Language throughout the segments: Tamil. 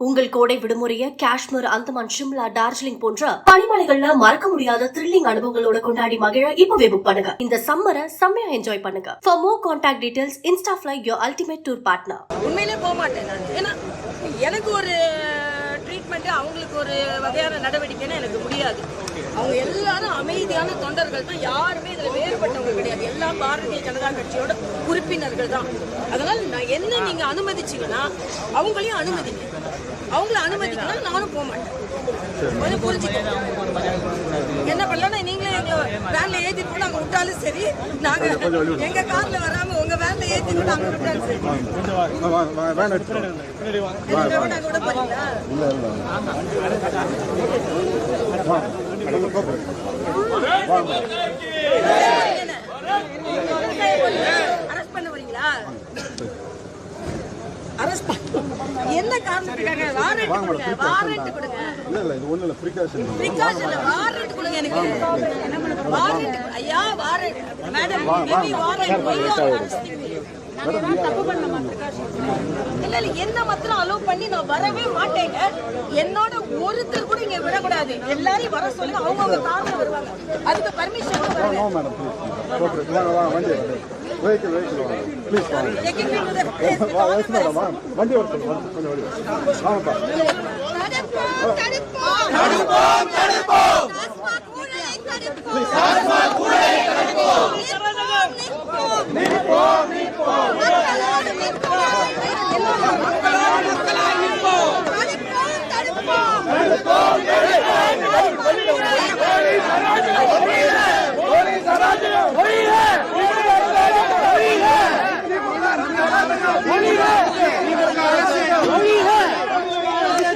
உங்கள் கோடை விடுமுறையை காஷ்மீர் அந்தமான் ஷிம்லா டார்ஜிலிங் போன்ற பனிமலைகள்ல மறக்க முடியாத த்ரில்லிங் அனுபவங்களோட கொண்டாடி மகிழ இப்பவே புக் பண்ணுங்க. இந்த சம்மரை செம்மையா என்ஜாய் பண்ணுங்க. For more contact details insta fly your ultimate tour partner உண்மையிலே போக மாட்டேன் ஏன்னா எனக்கு ஒரு ட்ரீட்மெண்ட்டு அவங்களுக்கு ஒரு வகையான நடவடிக்கைன்னு எனக்கு முடியாது. அவங்க எல்லாரும் அமைதியான தொண்டர்கள் தான். யாருமே இதுல வேறுபட்டவங்க பாரதிய ஜனதா கட்சியோட உறுப்பினர்கள் தான். அதனால் நான் என்ன நீங்க அனுமதிச்சீங்கன்னா அவங்களையும் அனுமதிங்க. அவங்கள அனுமதிக்கலாம் நானும் போக மாட்டேன். கொஞ்சம் என்ன பண்ணலாம் நீங்களே எங்களை வேன்ல ஏற்றிட்டு கூட அங்க விட்டாலும் சரி நாங்க எங்க காரில் வராமல் உங்க வேன்ல ஏற்றிட்டு கூட அங்கே விட்டாலும் சரி. விட விட போறீங்களா அரெஸ்ட் பண்ண வரீங்களா அரெஸ்ட் என்ன காரணத்துக்காக வாரண்ட் கொடுங்க வாரண்ட் கொடுங்க. இல்ல இல்ல இது ஒண்ணு இல்ல ப்ரிகாஷன் பிரிகாஷன் வாரண்ட் கொடுங்க எனக்கு. வாரண்ட் ஐயா வாரண்ட் மேடம் மேபி வாரண்ட் இல்ல இல்ல என்ன மாத்திரம் அலோவ் பண்ணி நான் வரவே மாட்டேங்க. என்னோட ஒருத்தர் கூட இங்க விடக்கூடாது. எல்லாரையும் வர சொல்லுங்க அவங்க அவங்க கார்ல வருவாங்க. அதுக்கு பர்மிஷன் நோ மேடம் ப்ளீஸ் வாங்க வா எஸ் மேடம் வாங்க வண்டி வர சொல்லுங்க கொஞ்சம் வண்டி வாங்கப்பா தடுப்போம் தடுப்போம் ஊழலை தடுப்போம் நிற்போம் நிற்போம் மக்களோடு நிற்போம் மக்களோடு நிற்போம் தடுப்போம் தடுப்போம்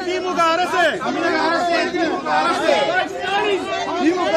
திமுக அரசு தமிழக அரசு திமுக அரசு திமுக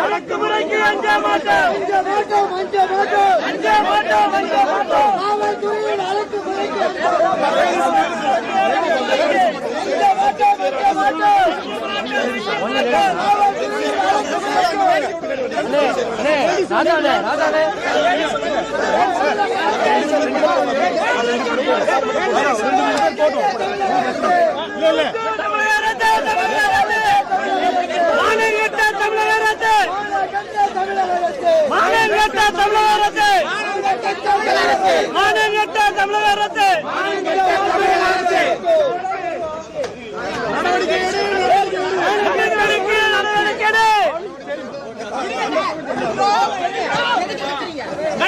அடக்குமுறைக்கு அஞ்ச மாட்டோம் அஞ்ச மாட்டோம் அஞ்ச மாட்டோம் அஞ்ச மாட்டோம் அஞ்ச மாட்டோம் காவல்துறையின் அடக்குமுறைக்கு மாநிலத்த தமிழக அரசு மாநில தமிழக அரசு. மாநிலத்த தமிழக அரசு.